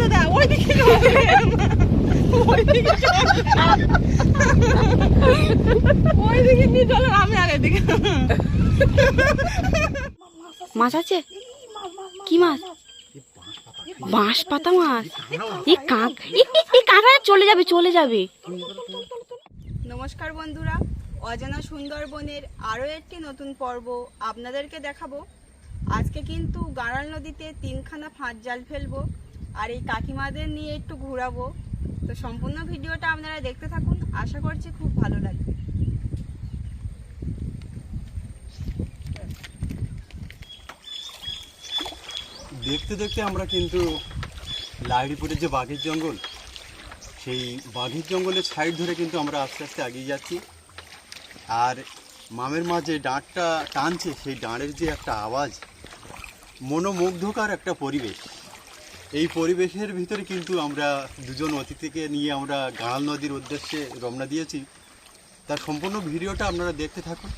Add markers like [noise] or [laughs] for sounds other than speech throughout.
দাদা ওইদিকে ওইদিকে ওইদিকে নিয়ে চলো আমি আর এদিকে। মাছ আছে? কি মাছ? বাঁশ পাতা মাছ? এই কাক এই কাঁকড়া চলে যাবে চলে যাবে। নমস্কার বন্ধুরা অজানা সুন্দরবনের আরও একটি নতুন পর্ব আপনাদেরকে দেখাবো। আজকে কিন্তু গাড়াল নদীতে তিনখানা ফাঁদ জাল ফেলব। আর এই কাকিমাদের নিয়ে একটু ঘোরাবো। তো সম্পূর্ণ ভিডিওটা আপনারা দেখতে থাকুন। আশা করছি খুব ভালো লাগবে। দেখতে দেখতে আমরা কিন্তু লাহিড়িপুরের যে বাঘের জঙ্গল, সেই বাঘের জঙ্গলের সাইড ধরে কিন্তু আমরা আস্তে আস্তে এগিয়ে যাচ্ছি। আর মামের মা যে ডাঁটটা টানছে, সেই ডাঁড়ের যে একটা আওয়াজ, মনোমুগ্ধকর একটা পরিবেশ। এই পরিবেশের ভিতরে কিন্তু আমরা দুজন অতিথিকে নিয়ে আমরা গাঁড়াল নদীর উদ্দেশ্যে রমনা দিয়েছি। তার সম্পূর্ণ ভিডিওটা আপনারা দেখতে থাকুন।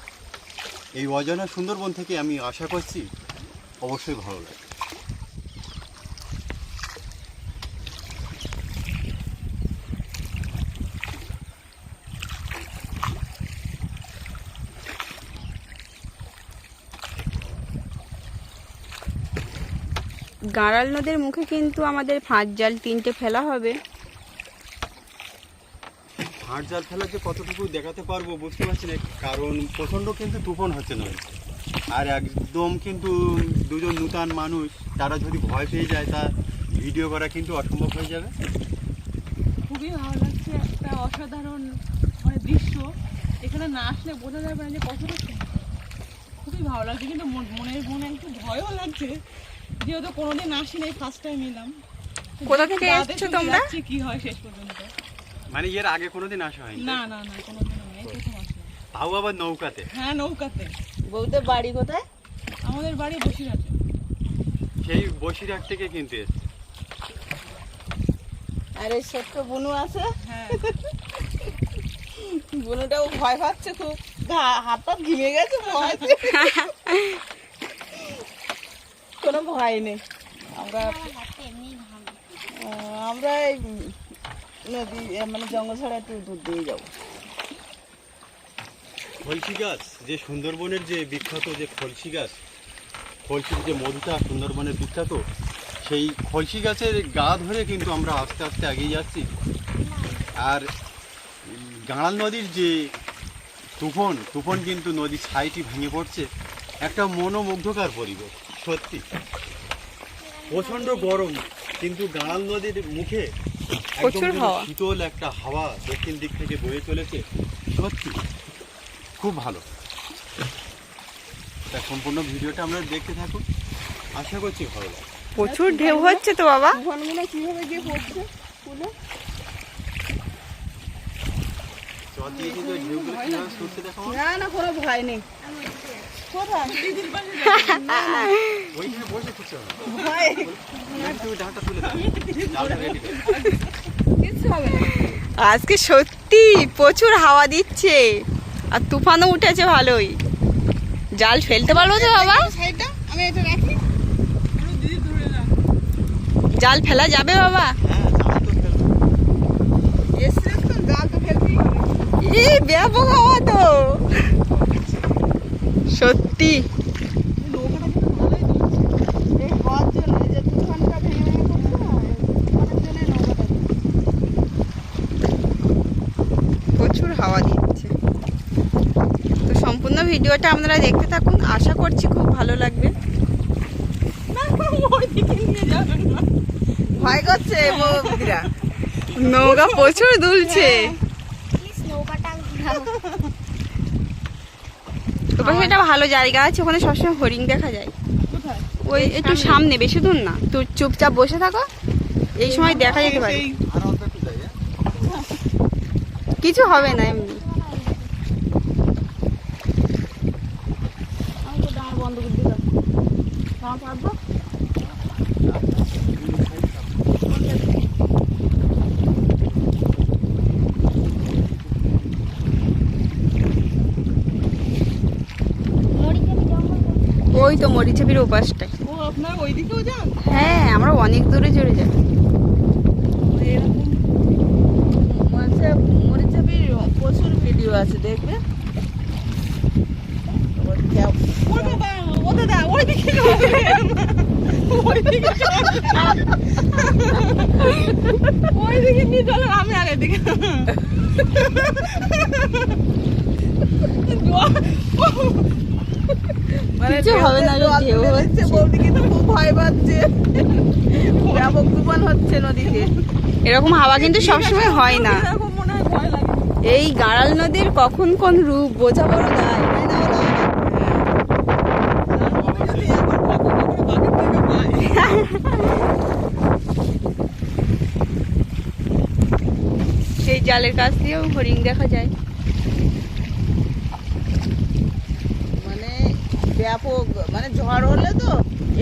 এই অজানা সুন্দরবন থেকে আমি আশা করছি অবশ্যই ভালো লাগবে। গাড়াল নদীর মুখে কিন্তু আমাদের ফাঁস জাল তিনটে ফেলা হবে। হাট জাল ফেলা যে কতটুকু দেখাতে পারব বুঝতে পারছি না কারণ প্রচণ্ড কিন্তু তুফান হচ্ছে নয় আর একদম কিন্তু দুজন নূতন মানুষ তারা যদি ভয় পেয়ে যায় তা ভিডিও করা কিন্তু অসম্ভব হয়ে যাবে। খুবই ভালো লাগছে একটা অসাধারণ মানে দৃশ্য। এখানে না আসলে বোঝা যাবে না যে কতটা খুবই ভালো লাগছে কিন্তু মন- মনের মনে একটু ভয়ও লাগছে। যেহেতু কোনোদিন আসিনি ফার্স্ট টাইম এলাম। কোথা থেকে এসছো তোমরা? কি হয় শেষ পর্যন্ত। মানে এর আগে কোনোদিন আসা হয়নি? না না না কোনোদিন প্রথম আসলাম তাও আবার নৌকাতে? হ্যাঁ নৌকাতে। বউদের বাড়ি কোথায়? আমাদের বাড়ি বসিরহাটে। সেই বসিরহাট থেকে কিন্তু এসছে। আরে ছোট্ট বুনু আছে। হ্যাঁ। বুনুটাও ভয় পাচ্ছে খুব। হাত পা ঘিমে গেছে ভয় [laughs] কোনো ভয় নেই। আমরা আমরা এই নদী মানে জঙ্গল ছাড়া একটু দূর দিয়ে যাব। খলসি গাছ যে সুন্দরবনের যে বিখ্যাত যে খলসি গাছ খলসির যে মধুটা সুন্দরবনের বিখ্যাত সেই খলসি গাছের গা ধরে কিন্তু আমরা আস্তে আস্তে এগিয়ে যাচ্ছি। আর গাঁড়াল নদীর যে তুফন তুফন কিন্তু নদীর সাইটি ভেঙে পড়ছে। একটা মনোমুগ্ধকর পরিবেশ। সত্যি। প্রচণ্ড গরম কিন্তু গাঁড়াল নদীর মুখে একদম প্রচুর হাওয়া। শীতল একটা হাওয়া দক্ষিণ দিক থেকে বয়ে চলেছে। সত্যি খুব ভালো। তা সম্পূর্ণ ভিডিওটা আমরা দেখতে থাকুন। আশা করছি ভালো লাগবে। প্রচুর ঢেউ হচ্ছে তো বাবা। তুফানগুলো কীভাবে গিয়ে পড়ছে? পুলে। না না কোনো ভয় নেই। [laughs] আজকে সত্যি প্রচুর হাওয়া দিচ্ছে। আর তুফানও উঠেছে ভালোই। জাল ফেলতে পারব তো বাবা? জাল ফেলা যাবে বাবা? ব্যাপক হাওয়া তো। সত্যি। প্রচুর হাওয়া দিচ্ছে। তো সম্পূর্ণ ভিডিওটা আপনারা দেখতে থাকুন। আশা করছি খুব ভালো লাগবে। ভয় করছে নৌকা প্রচুর দুলছে। তো পাশে একটা ভালো জায়গা আছে ওখানে সবসময় হরিণ দেখা যায়। ওই একটু সামনে। বেশি দূর না। তো চুপচাপ বসে থাকো এই সময় দেখা যেতে পারে। হ্যাঁ? কিছু হবে না এমনি। বন্ধ করে দিলাম। পারব ওই তো মরিচাপির উপাসটাই ও ওই দিকেও হ্যাঁ আমরা অনেক দূরে চলে যাই। প্রচুর ভিডিও আছে দেখবে? ওইদিকে নিয়ে আমি কিছু হবে না, ঢেউ কিন্তু খুব ভয় পাচ্ছে। ব্যাপক তুফান হচ্ছে নদীতে। এরকম হাওয়া কিন্তু সবসময় হয় না। মনে হয় এই গাড়াল নদীর কখন কোন রূপ বোঝা বড় থেকে পাই সেই জালের কাছ দিয়েও হরিণ দেখা যায় মানে ব্যাপক মানে ঝড় হলে তো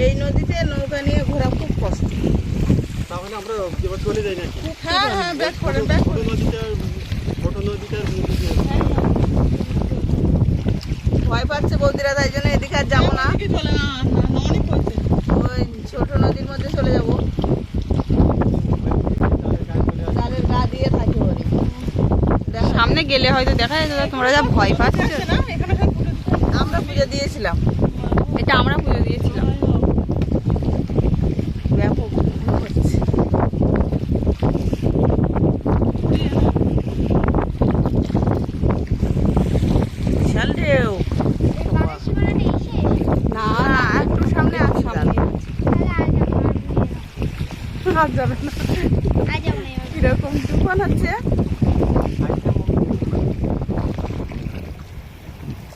এই নদীতে নৌকা নিয়ে ঘোরা খুব কষ্ট। তাহলে আমরা চলে যাই নাকি? হ্যাঁ হ্যাঁ ব্যাক করেন ব্যাক ছোট নদীটা ছোট নদীটার ভয় পাচ্ছে বৌদিরা তাই জন্য এদিকে আর যাব না। চলে না অনেক ওই ছোট নদীর মধ্যে চলে যাব। জালের গা দিয়ে থাকি হরিণ সামনে গেলে হয়তো দেখা যেত তোমরা যা ভয় পাচ্ছ। না এখানে আমরা পুজো দিয়েছিলাম। এটা আমরা পুজো দিয়েছিলাম। ব্যাপক হচ্ছে। বিশাল ঢেউ। না না একটু সামনে আছে সামনে। হাত যাবে না। কীরকম তুফান হচ্ছে?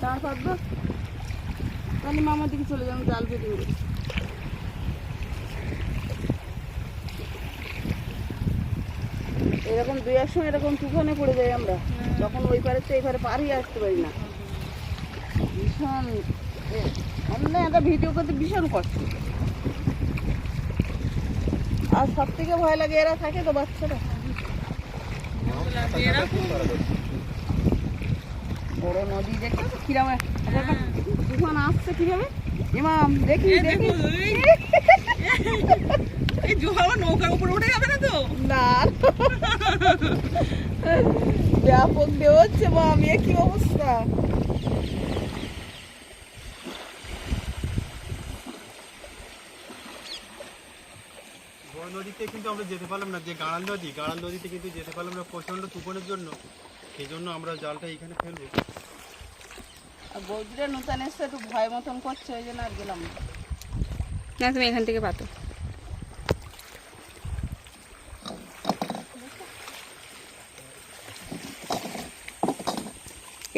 চার পাঁচবার তাহলে মামার দিকে চলে যাব জাল উড়ে এরকম দুই এক সময় এরকম তুফানে পড়ে যাই আমরা। তখন ওই পারে তো এই পারে পার আসতে পারি না। ভীষণ আমরা একটা ভিডিও করতে ভীষণ কষ্ট। আর সব থেকে ভয় লাগে এরা থাকে তো বাচ্চারা। বড় নদী দেখে কিরম একটা তুফান আসছে কীভাবে? ইমাম দেখি দেখি। এই- [laughs] আমার নৌকার উপরে উঠে যাবে না তো? না। ব্যাপক ঢেউ হচ্ছে মাম এ কি অবস্থা? নদীতে কিন্তু আমরা যেতে পারলাম না যে গাড়াল নদী গাড়াল নদীতে কিন্তু যেতে পারলাম না প্রচণ্ড তুফানের জন্য। সেই জন্য আমরা জালটা এখানে ফেলব। বৌদিরা নতুন এসছে, একটু ভয় মতন করছে, ওই জন্য আর গেলাম না। তুমি এখান থেকে পাতো।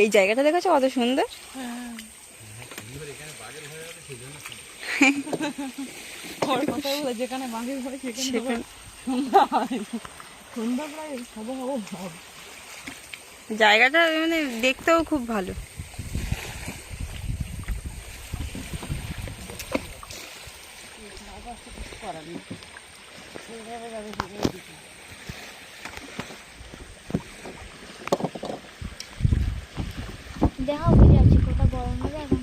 এই জায়গাটা দেখেছ কত সুন্দর? যেখানে বাঘের ভয় সেখানে সন্ধ্যা প্রায় হব জায়গাটা মানে দেখতেও খুব ভালো। দেখা বুঝে যাচ্ছে কোটা গরম হয়ে এখন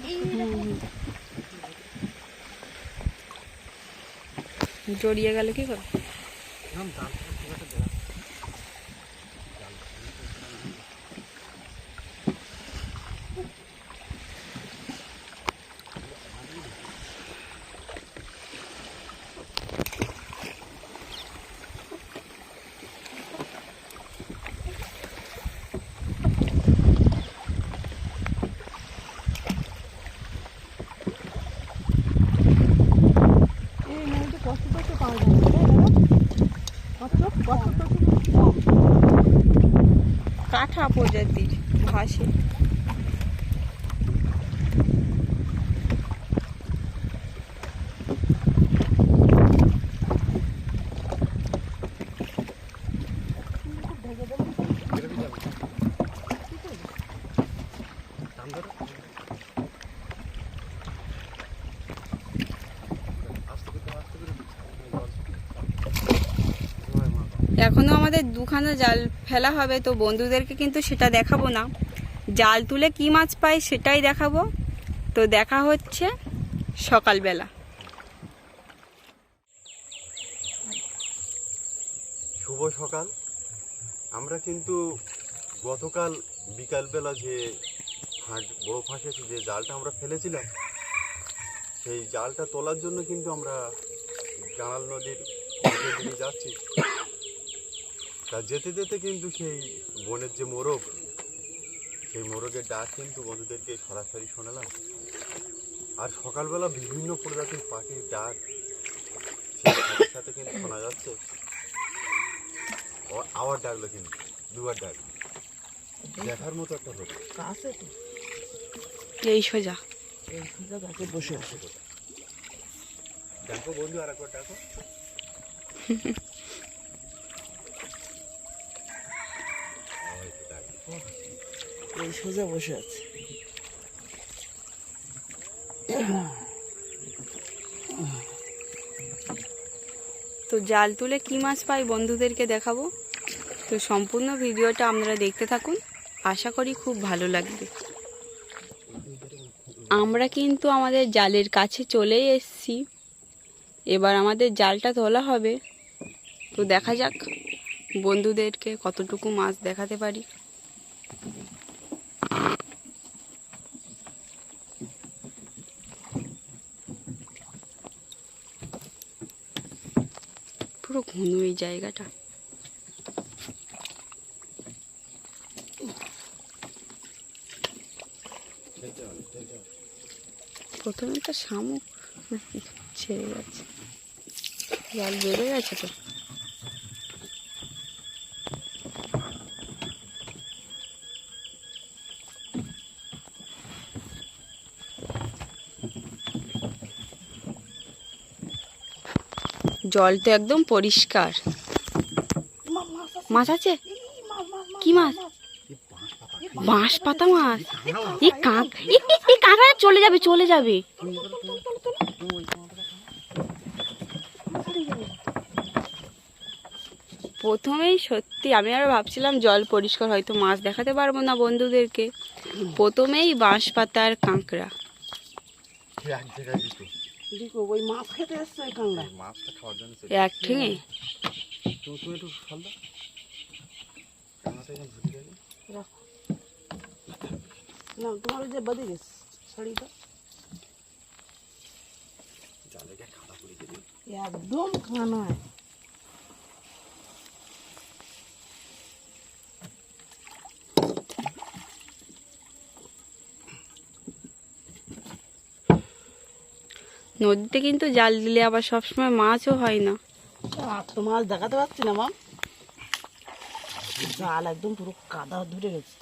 জড়িয়ে গেলে কি করে এই নদীতে কষ্ট কষ্ট পাওয়া যায় না, তাই না? কষ্ট কষ্ট কষ্ট কম কাঠা প্রজাতির ঘাসে। এখনও আমাদের দুখানা জাল ফেলা হবে, তো বন্ধুদেরকে কিন্তু সেটা দেখাবো না। জাল তুলে কি মাছ পাই সেটাই দেখাবো। তো দেখা হচ্ছে সকালবেলা। শুভ সকাল। আমরা কিন্তু গতকাল বিকালবেলা যে ফাঁক, বড় ফাঁসেছে যে জালটা আমরা ফেলেছিলাম, সেই জালটা তোলার জন্য কিন্তু আমরা জানাল নদীর যাচ্ছি। তা যেতে যেতে কিন্তু সেই বনের যে মোরগ সেই মোরগের ডাক কিন্তু বন্ধুদেরকে সরাসরি শোনালাম। আর সকালবেলা বিভিন্ন প্রজাতির পাখির ডাক সেই সাথে সাথে কিন্তু শোনা যাচ্ছে। ও- আবার ডাকলো কিন্তু দুবার ডাক দেখার মতো একটা হতো তো। এই সোজা? এই সোজা গাছে বসে আছে? ডাকো বন্ধু আর একবার ডাকো [laughs] ওই তো ডাক। এই সোজা বসে আছে। তো জাল তুলে কি মাছ পাই বন্ধুদেরকে দেখাবো? তো সম্পূর্ণ ভিডিওটা আপনারা দেখতে থাকুন। আশা করি খুব ভালো লাগবে। আমরা কিন্তু আমাদের জালের কাছে চলেই এসেছি। এবার আমাদের জালটা তোলা হবে। তো দেখা যাক বন্ধুদেরকে কতটুকু মাছ দেখাতে পারি পুরো ঘন এই জায়গাটা। প্রথমে তো শামুক ছেড়ে গেছে। জাল বেড়ে গেছে তো? জল তো একদম পরিষ্কার। মাছ আছে? কি মাছ? বাঁশ পাতা মাছ? এই কাঁক এই- কাঁকড়া চলে যাবে চলে যাবে। প্রথমেই সত্যি আমি আর ভাবছিলাম জল পরিষ্কার হয়তো মাছ দেখাতে পারব না বন্ধুদেরকে। প্রথমেই বাঁশ পাতার কাঁকড়া। এক জায়গায় দিত ওই মাছ খেতে এসছে ওই কাংড়া মাছটা খাওয়ার জন্য এক ঠেঙে? তুমি তুমি একটু ফল দাও। কানাটা এখানে ঢুকে গেছে। রাখো। না তোমার ওই যে বাদি গেছে শাড়িটা। জালে গিয়ে খাতা পড়ে গেছে। একদম খানা নদীতে কিন্তু জাল দিলে আবার সবসময় মাছও হয় না। আর তো মাছ দেখাতে পারছি না মাম। জাল একদম পুরো কাদা ধরে গেছে।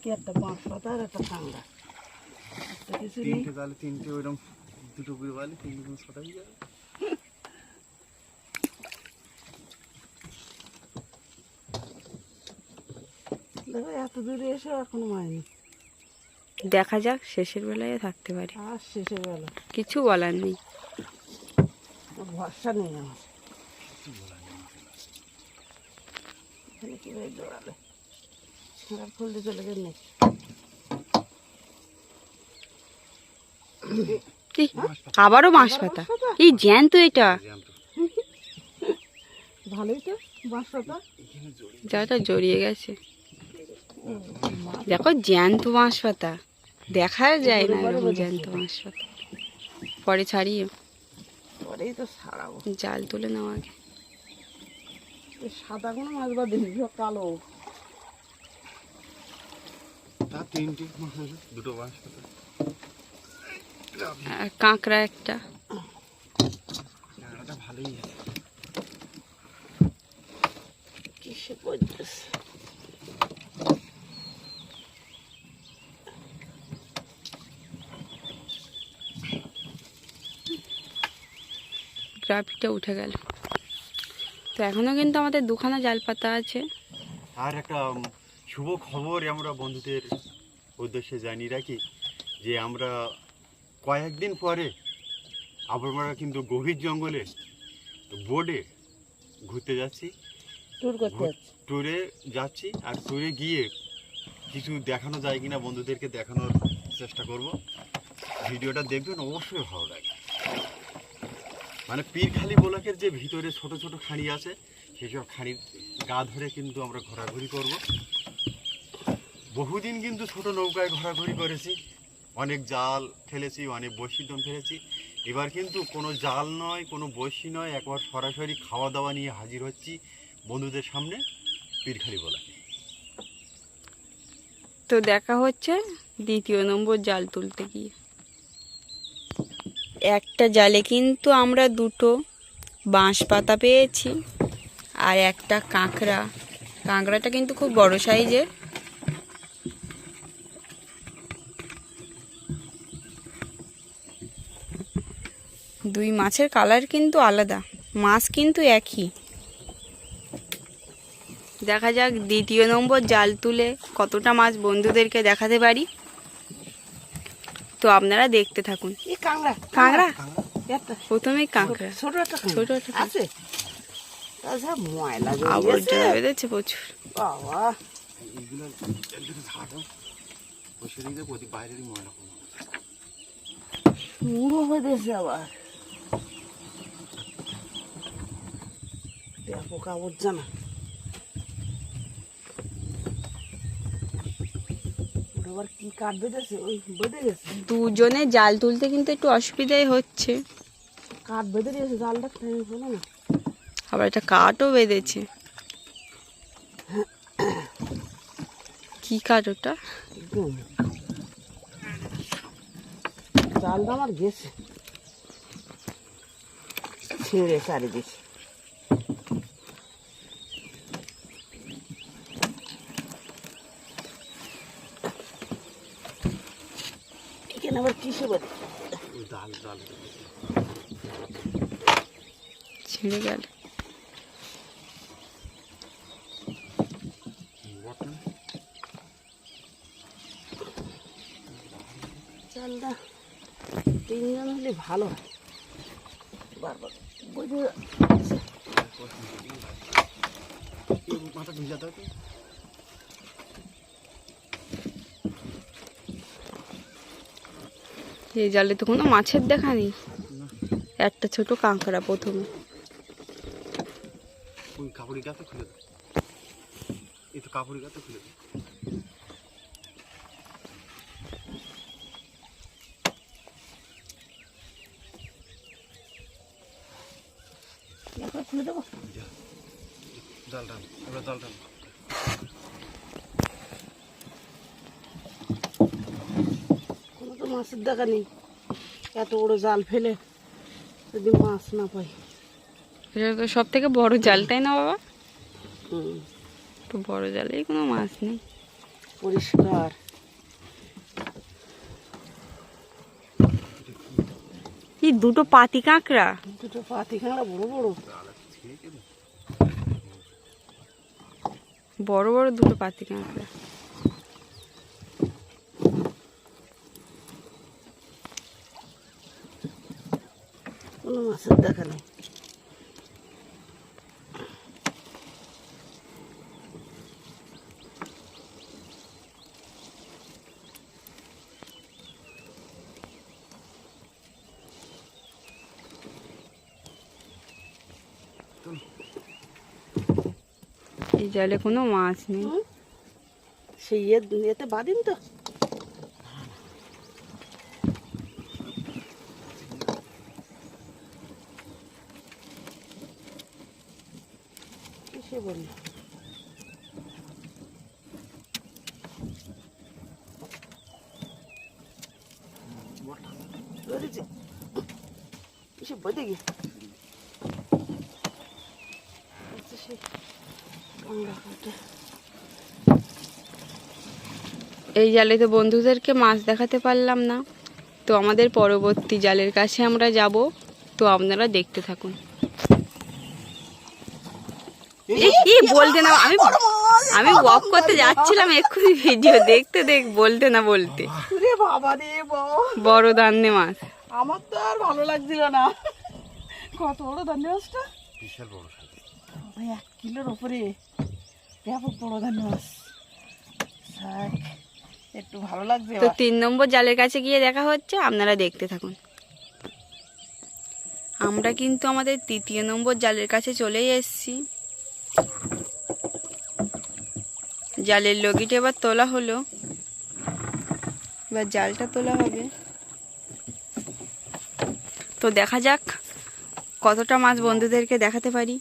কি একটা বাঁশ পাতা আর একটা কাংড়া একটা কিছু নেই। তিনটে জালে তিনটে ওইরকম দুটো করে বালি তিনটে ছটাই যাবে। দেখো এত দূরে এসে এখনও মায়নি দেখা যাক শেষের বেলায় থাকতে পারি। আর শেষে গেল কিছু বলার নেই। ভরসা নেই আমার। এখানে কীভাবে দৌড়ালে আর ফুলতে চলে গেল নাকি? আবারও বাঁশ পাতা এই জ্যান্ত এটা। ভালোই তো বাঁশ পাতা জড়িয়ে গেছে। দেখো জ্যান্ত বাঁশ পাতা দেখা যায় না এরকম জ্যান্ত বাঁশ পাতা পরে ছাড়িয়ে পরেই তো ছাড়াবো। জাল তুলে নেওয়া আগে। সাদা কোনো মাছ বা দেখি কালো? তা তিনটে মাছ আছে, দুটো বাঁশ পাতা আর কাঁকড়া একটা। ভালোই কিসে করতেছে? গ্রাফিটা উঠে গেল। তো এখনও কিন্তু আমাদের দুখানা জাল পাতা আছে। আর একটা শুভ খবর আমরা বন্ধুদের উদ্দেশ্যে জানিয়ে রাখি যে আমরা কয়েকদিন পরে আবার আমরা কিন্তু গভীর জঙ্গলে বোর্ডে ঘুরতে যাচ্ছি। ট্যুর করতে ট্যুরে যাচ্ছি। আর ট্যুরে গিয়ে কিছু দেখানো যায় কিনা বন্ধুদেরকে দেখানোর চেষ্টা করব। ভিডিওটা দেখবেন অবশ্যই ভালো লাগে। মানে পীরখালি ব্লকের যে ভিতরে ছোট ছোট খাঁড়ি আছে সেসব খাঁড়ির গা ধরে কিন্তু আমরা ঘোরাঘুরি করব। বহুদিন কিন্তু ছোট নৌকায় ঘোরাঘুরি করেছি, অনেক জাল ফেলেছি, অনেক বড়শিদম ফেলেছি। এবার কিন্তু কোনো জাল নয়, কোনো বড়শি নয়, একবার সরাসরি খাওয়া দাওয়া নিয়ে হাজির হচ্ছি বন্ধুদের সামনে পীরখালি বলা তো দেখা হচ্ছে দ্বিতীয় নম্বর জাল তুলতে গিয়ে। একটা জালে কিন্তু আমরা দুটো বাঁশ পাতা পেয়েছি আর একটা কাঁকড়া। কাঁকড়াটা কিন্তু খুব বড় সাইজের। দুই মাছের কালার কিন্তু আলাদা, মাছ কিন্তু একই। দেখা যাক দ্বিতীয় নম্বর জাল তুলে কতটা মাছ বন্ধুদেরকে দেখাতে পারি। তো আপনারা দেখতে থাকুন। কাঁকড়া। কাঁকড়া? ছোট একটা ছোট একটা আছে। আবর্জনা বেঁধেছে প্রচুর। মুড়ো বেঁধেছে আবার। ব্যাপক আবর্জনা ওটা আবার কি কাঠ বেঁধেছে ওই বেঁধে গেছে দুজনে জাল তুলতে কিন্তু একটু অসুবিধাই হচ্ছে। কাঠ বেঁধে দিয়েছে জালটা না। আবার একটা কাঠও বেঁধেছে। কি কাঠ ওটা? জালটা আমার গেছে। ছিঁড়ে চারিদিকে এখানে আবার কিসে বাড়ি? জাল জাল ছিঁড়ে গেল। চালটা তিনজন হলে ভালো হয়। বারবার বুঝে মাথা হবে এই জালে তো কোনো মাছের দেখা নেই। একটা ছোট কাঁকড়া প্রথমে। খুলে দেবো? জাল টান এবার জাল টান কোনো তো মাছের দেখা নেই এত বড় জাল ফেলে যদি মাছ না পাই। সব থেকে বড় জাল তাই না বাবা? বড় জালেই কোনো মাছ নেই। পরিষ্কার। কি দুটো পাতি কাঁকড়া? দুটো পাতি কাঁকড়া বড় বড়। বড় বড় দুটো পাতি কাঁকড়া। কোনো মাছের দেখা নেই। এই জালে কোনো মাছ নেই। সেই ইয়ে ইয়েতে বাদিন তো কিসে বলল ধরেছে কিসে বলে গিয়ে আচ্ছা, সেই কাঁকড়া কাটে এই জালে তো বন্ধুদেরকে মাছ দেখাতে পারলাম না। তো আমাদের পরবর্তী জালের কাছে আমরা যাব। তো আপনারা দেখতে থাকুন। বলতে না আমি আমি ওয়াক করতে যাচ্ছিলাম এক্ষুনি ভিডিও দেখতে দেখ বলতে না বলতে। বড় দান্নে মাছ। আমার তো আর ভালো লাগছিল না। কত বড় ধান্যবাসটা বিশাল বড় এক কিলোর ওপরে ব্যাপক বড় ধান্যবাস থাক একটু ভালো লাগছে তো তিন নম্বর জালের কাছে গিয়ে দেখা হচ্ছে আপনারা দেখতে থাকুন। আমরা কিন্তু আমাদের তৃতীয় নম্বর জালের কাছে চলেই এসেছি। জালের লগিটা এবার তোলা হলো। এবার জালটা তোলা হবে। তো দেখা যাক কতটা মাছ বন্ধুদেরকে দেখাতে পারি।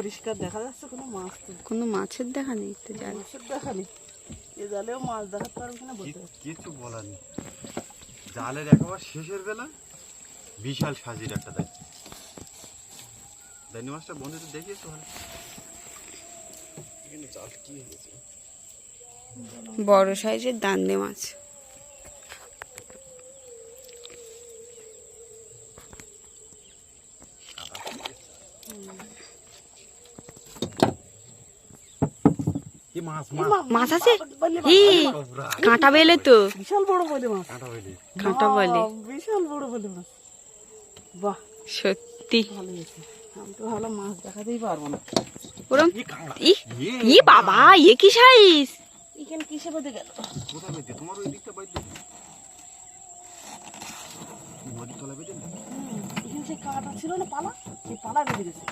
পরিষ্কার দেখা যাচ্ছে কোনো মাছ তো। কোনো মাছের দেখা নেই তো জাল মাছের দেখা নেই। এ জালেও মাছ দেখাতে পারব কিনা বলতে কিছু বলার নেই। জালের একেবারে শেষের বেলা বিশাল সাজির একটা দেয় দাইনি মাছটা বন্ধুদের দেখিয়েছো ভালো। এখানে জাল কি হয়েছে? বড় সাইজের দান্দে মাছ। মাছ আছে? ই কাঁটা বেলে তো। বিশাল বড় বলে মাছ। কাঁটা বলে। বিশাল বড় বলে মাছ। বাহ। সত্যি। ভালো হয়েছে। আমি তো ভালো মাছ দেখাতেই পারব না। ওরম ই ই বাবা এ কি সাইজ? এখানে কিসে বেঁধে গেল? তোমার ওই দিকটা বাইতে নদীর তলা বেঁধে এখানে সেই কাঁটা ছিল না পালা? সেই পালা বেঁধে গেছে।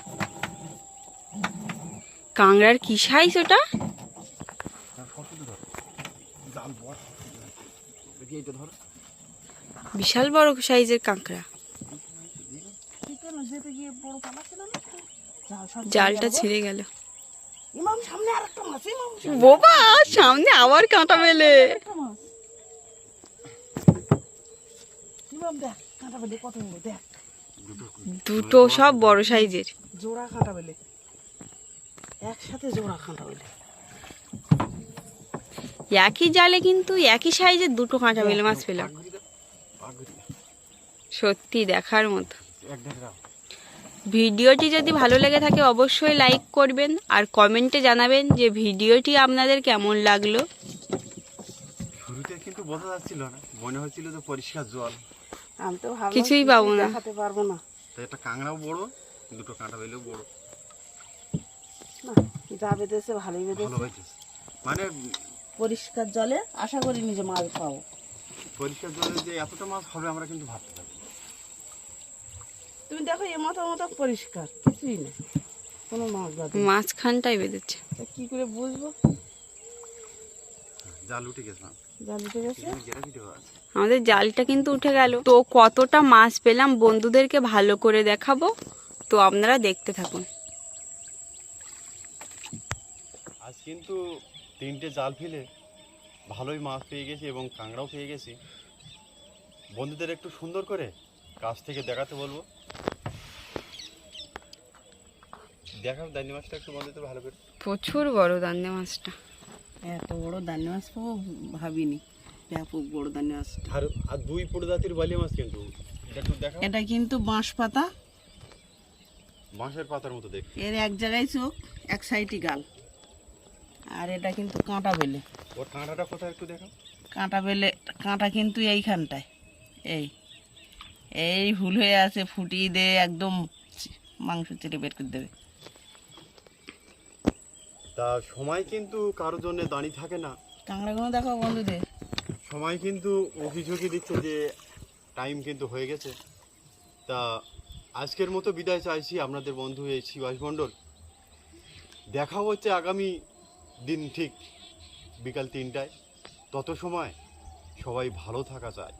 কাংড়ার কি সাইজ ওটা ফটো ধর জাল বড় দেখি এইটা ধর বিশাল বড় সাইজের কাঁকড়া। জালটা ছিঁড়ে গেল। বোবা সামনে আবার কাঁটা মেলে। দুটো সব বড় সাইজের। জোড়া কাঁটা বেলে একসাথে জোড়া কাঁটা বেলে একই জালে কিন্তু একই সাইজের দুটো কাঁটা বেলে মাছ পেলাম। সত্যি দেখার মতো। ভিডিওটি যদি ভালো লেগে থাকে অবশ্যই লাইক করবেন আর কমেন্টে জানাবেন যে ভিডিওটি আপনাদের কেমন লাগল। শুরুতে কিন্তু বোঝা যাচ্ছিল না মনে হচ্ছিল যে পরিষ্কার জল। আমি তো কিছুই পাবো না। দেখাতে পারব না। একটা কাঁকড়াও বড় দুটো কাঁটা বেলেও বড়। না যা বেঁধেছে ভালোই বেঁধেছে। মানে পরিষ্কার জলে আশা করি নিজে মাছ পাবো পরিষ্কার জলে যে এতটা মাছ হবে আমরা কিন্তু ভাবতে পারি তুমি দেখো এ মতো মতো পরিষ্কার কিছুই না। কোনো মাছ। মাঝখানটাই বেঁধেছে। তা কি করে বুঝব? জাল উঠে গেছিলাম আমাদের জালটা কিন্তু উঠে গেল। তো কতটা মাছ পেলাম বন্ধুদেরকে ভালো করে দেখাবো। তো আপনারা দেখতে থাকুন। আজ কিন্তু তিনটে জাল ফেলে ভালোই মাছ পেয়ে গেছি এবং কাঁকড়াও পেয়ে গেছি। বন্ধুদের একটু সুন্দর করে কাছ থেকে দেখাতে বলব। দেখাও দানি মাছটা একটু বন্ধুদের ভালো করে। প্রচুর বড় দান্নে মাছটা। এত বড় দান্নি মাছ পাবো ভাবিনি। ব্যাপক বড় দান্নি মাছ। আর আর দুই প্রজাতির বালি মাছ কিন্তু। এটা একটু দেখাও। এটা কিন্তু বাঁশ পাতা। বাঁশের পাতার মতো দেখতে। এর এক জায়গায় চোখ এক সাইডে গাল। আর এটা কিন্তু কাঁটা বেলে। ওর কাঁটাটা কোথায় একটু দেখাও। কাঁটা বেলে কাঁটা কিন্তু এইখানটায়। এই এই ভুল হয়ে আছে ফুটিয়ে দিয়ে একদম মাংস চেটে বের করে দেবে। তা সময় কিন্তু কারোর জন্য দাঁড়িয়ে থাকে না। কাঁকড়াগুলো দেখো বন্ধুদের। সময় কিন্তু অভিযোগই দিচ্ছে যে টাইম কিন্তু হয়ে গেছে। তা আজকের মতো বিদায় চাইছি আপনাদের বন্ধু এই শিবাস মণ্ডল। দেখা হচ্ছে আগামী দিন ঠিক বিকাল তিনটায়। তত সময় সবাই ভালো থাকা চায়